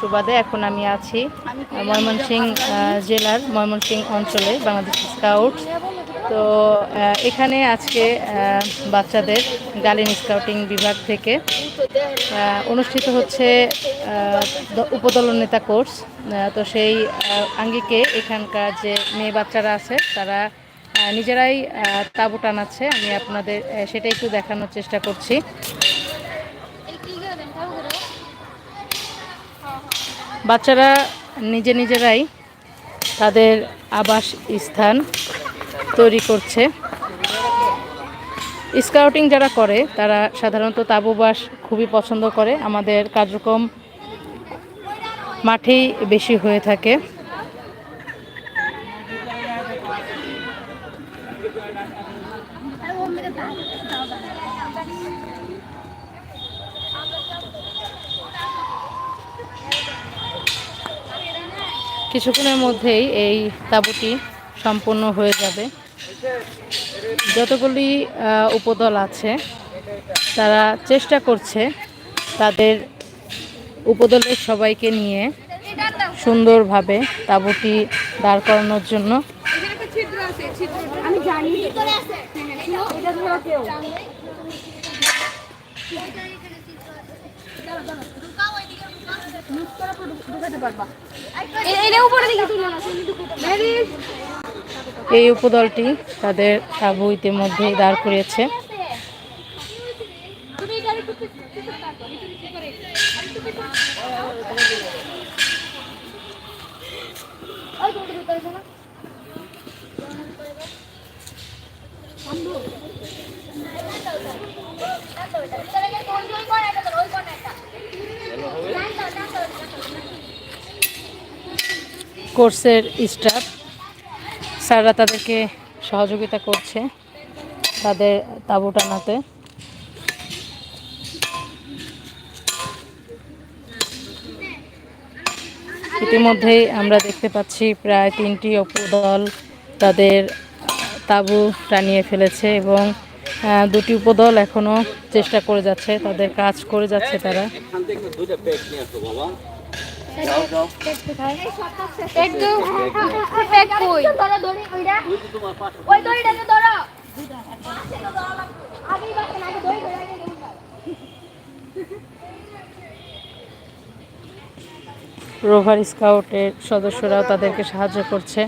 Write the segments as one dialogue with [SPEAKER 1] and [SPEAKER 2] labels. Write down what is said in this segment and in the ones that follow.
[SPEAKER 1] সুবাদে এখন আমি আছি ময়মনসিং জেলার ময়মনসিং অঞ্চলে বাংলাদেশ স্কাউট। তো এখানে আজকে বাচ্চাদের গালিন স্কাউটিং বিভাগ থেকে অনুষ্ঠিত হচ্ছে উপদল নেতা কোর্স। তো সেই আঙ্গিকে এখানকার যে মেয়ে বাচ্চারা আছে তারা নিজেরাই তাঁবু টানাচ্ছে। আমি আপনাদের সেটা একটু দেখানোর চেষ্টা করছি। বাচ্চারা নিজে নিজেরাই তাদের আবাস স্থান তৈরি করছে। স্কাউটিং যারা করে, তারা সাধারণত তাঁবুবাস খুবই পছন্দ করে। আমাদের কার্যক্রম মাঠেই বেশি হয়ে থাকে। কিছুক্ষণের মধ্যেই এই তাঁবুটি সম্পূর্ণ হয়ে যাবে। যতগুলি উপদল আছে, তারা চেষ্টা করছে তাদের উপদলের সবাইকে নিয়ে সুন্দরভাবে তাঁবুটি দাঁড় করানোর জন্য।
[SPEAKER 2] আমি জানি।
[SPEAKER 1] এই উপদলটি তাদের তাঁবু ইতিমধ্যেই দাঁড় করিয়েছে
[SPEAKER 2] এটা একটু পিছনে রাখো একটু নিচে করে একটু পিছনে ওই তুমি ভিতরে শোনো
[SPEAKER 1] কোর্সের স্টাফ। স্যাররা তাদেরকে সহযোগিতা করছে তাদের তাঁবু টানাতে। ইতিমধ্যেই আমরা দেখতে পাচ্ছি প্রায় তিনটি উপদল তাদের তাঁবু টানিয়ে ফেলেছে এবং দুটি উপদল এখনও চেষ্টা করে যাচ্ছে, তাদের কাজ করে যাচ্ছে তারা। রোভার স্কাউটের সদস্যরাও তাদেরকে সাহায্য করছে।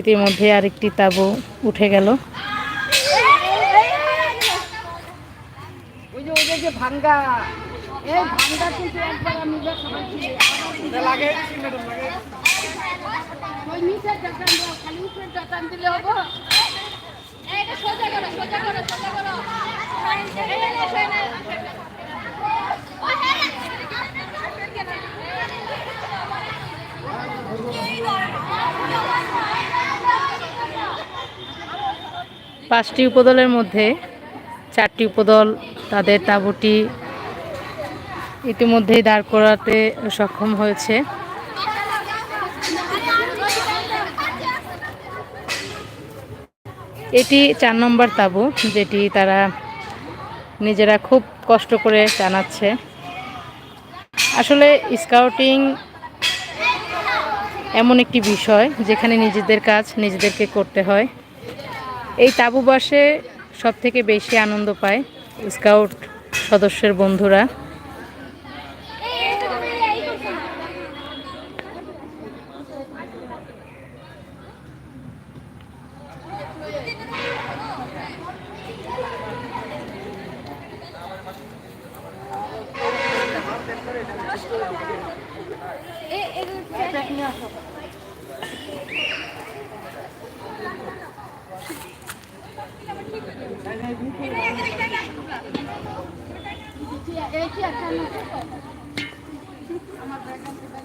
[SPEAKER 1] ইতিমধ্যে আরেকটি তাঁবু উঠে গেল।
[SPEAKER 3] ভাঙ্গা।
[SPEAKER 1] পাঁচটি উপদলের মধ্যে চারটি উপদল তাদের তাঁবুটি ইতিমধ্যেই দাঁড় করাতে সক্ষম হয়েছে। এটি চার নম্বর তাঁবু, যেটি তারা নিজেরা খুব কষ্ট করে জানাচ্ছে আসলে স্কাউটিং এমন একটি বিষয় যেখানে নিজেদের কাজ নিজেদেরকে করতে হয়। এই তাঁবু বাসে সব থেকে বেশি আনন্দ পায় স্কাউট সদস্যের বন্ধুরা
[SPEAKER 2] এই কি একটা না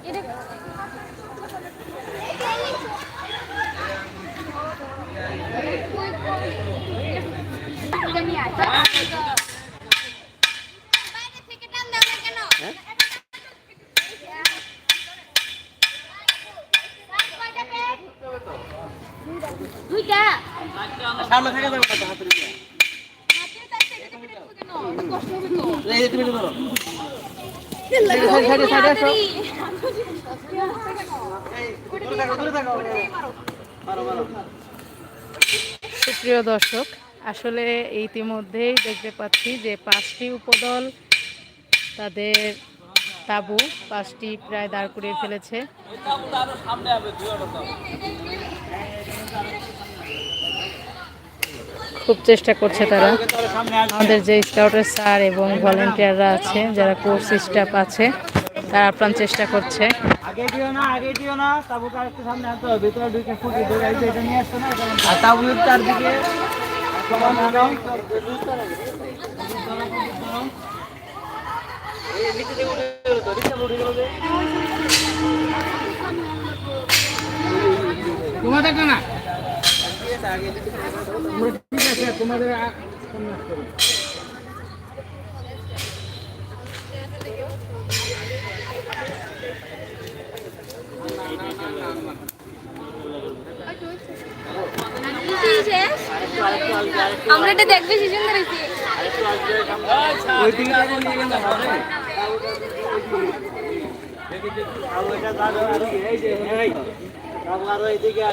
[SPEAKER 2] এটা বাইরে থেকে টান দাও না কেন দুইটা
[SPEAKER 4] সামনে থেকে যাবে হাতে নিয়ে
[SPEAKER 2] কষ্ট হবে তো
[SPEAKER 4] এই যে তুমি এটা ধরো
[SPEAKER 1] সুপ্রিয় দর্শক, আসলে ইতিমধ্যেই দেখতে পাচ্ছি যে পাঁচটি উপদল তাদের তাবু পাঁচটি প্রায় দাঁড় করিয়ে ফেলেছে। খুব চেষ্টা করছে তারা। আমাদের যে স্কাউটের স্যার এবং ভলেন্টিয়াররা আছে, যারা কোর্স স্টাফ আছে, তারা আপ্রাণ চেষ্টা করছে।
[SPEAKER 5] তোমাদের না?
[SPEAKER 2] আমরা এটা দেখবে সিজন ধরেছি
[SPEAKER 5] ওই দিকে তাহলে নিয়ে গেলে হবে তাবু এটা দাঁড়ো আর
[SPEAKER 2] এদিকে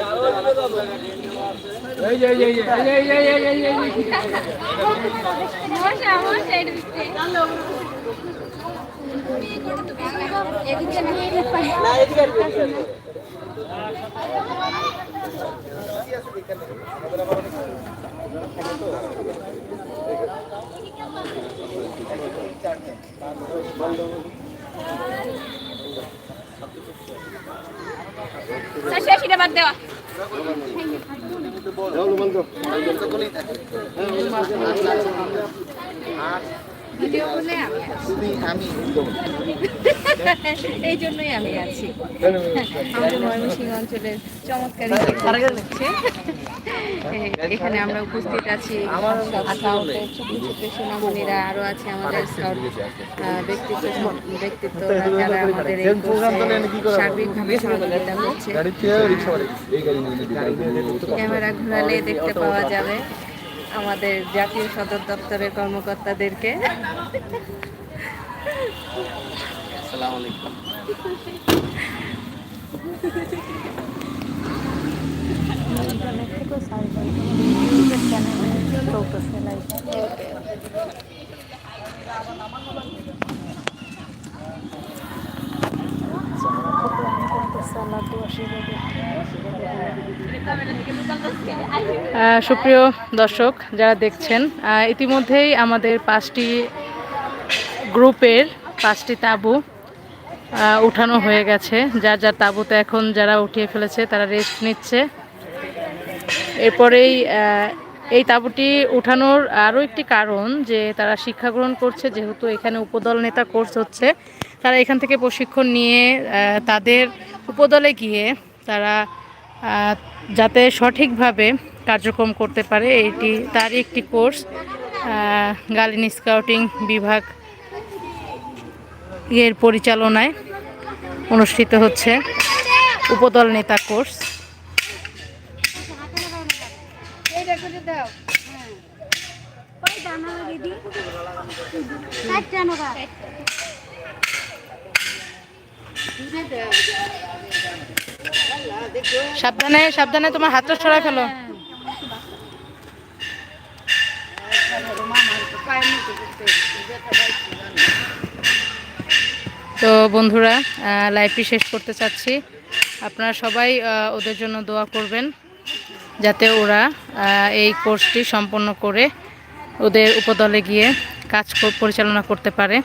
[SPEAKER 2] সেটা বাদ দেওয়া। ভিডিও আমি এই জন্যই আমি আছি। আমাদের ময়মনসিংহ অঞ্চলের চমৎকার হচ্ছে। এখানে আমরা উপস্থিত আছি। ছোট আরও আছে আমাদের স্কাউট ব্যক্তিত্ব ব্যক্তিত্ব যারা আমাদের এই সার্বিকভাবে সহযোগিতা করছে। ক্যামেরা ঘোরালে দেখতে পাওয়া যাবে আমাদের জাতীয় সদর দপ্তরের কর্মকর্তাদেরকে।
[SPEAKER 1] সুপ্রিয় দর্শক, যারা দেখছেন ইতিমধ্যেই আমাদের পাঁচটি গ্রুপের পাঁচটি তাঁবু উঠানো হয়ে গেছে। যার যার তাঁবুতে এখন যারা উঠিয়ে ফেলেছে, তারা রেস্ট নিচ্ছে। এরপরেই এই তাঁবুটি উঠানোর আরও একটি কারণ যে তারা শিক্ষা গ্রহণ করছে, যেহেতু এখানে উপদল নেতা কোর্স হচ্ছে, তারা এখান থেকে প্রশিক্ষণ নিয়ে তাদের উপদলে গিয়ে তারা যাতে সঠিকভাবে কার্যক্রম করতে পারে, এটি তারই একটি কোর্স গালিন স্কাউটিং বিভাগ এর পরিচালনায় অনুষ্ঠিত হচ্ছে উপদল নেতা কোর্স। সাবধানে সাবধানে তোমার হাতটা ছড়ায় ফেলো। তো বন্ধুরা আহ, লাইভটি শেষ করতে চাচ্ছি। আপনারা সবাই ওদের জন্য দোয়া করবেন যাতে ওরা এই কোর্সটি সম্পন্ন করে ওদের উপদলে গিয়ে কাজ পরিচালনা করতে পারে।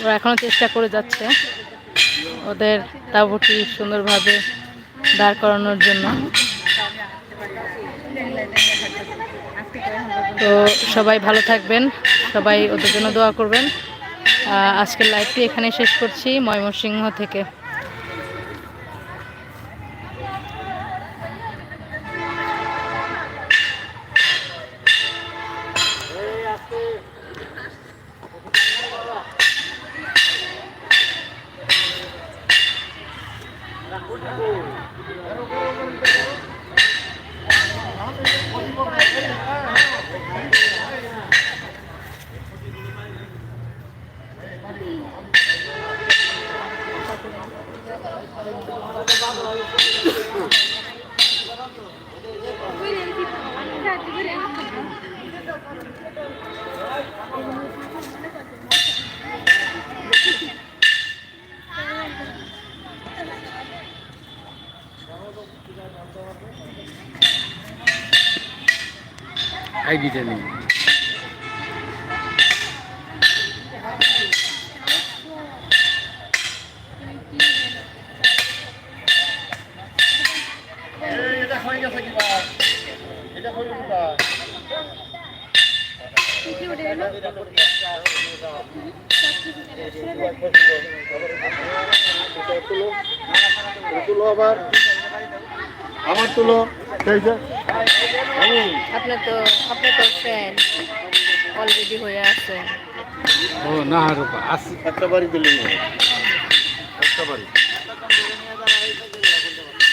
[SPEAKER 1] ওরা এখনও চেষ্টা করে যাচ্ছে ওদের তাঁবুটি সুন্দরভাবে দাঁড় করানোর জন্য। তো সবাই ভালো থাকবেন, সবাই ওদের জন্য দোয়া করবেন। আজকের লাইভটি এখানে শেষ করছি, ময়মনসিংহ থেকে।
[SPEAKER 5] আই ভিটামিন তুলো আবার আমার তুলো সেই যে।
[SPEAKER 2] আপনার তো আপনার তো ফ্যান অলরেডি হয়ে আছে।
[SPEAKER 5] ও না রূপা আসি। একটা বাড়ি দিলি না। একটা বাড়ি
[SPEAKER 2] একটা ইউটিউব থেকে দিচ্ছে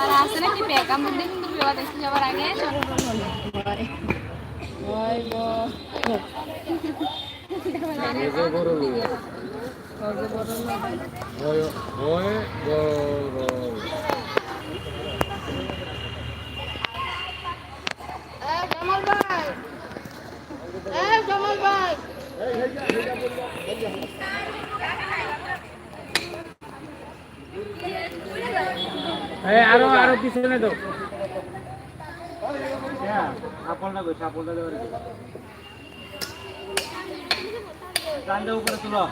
[SPEAKER 2] আর আছে
[SPEAKER 5] হয় হয়
[SPEAKER 3] ভাই
[SPEAKER 5] আরও আরও পিছনে দাও। আপলটা গেছে আপলটা দেওয়ার গানটা উপরে তুলো।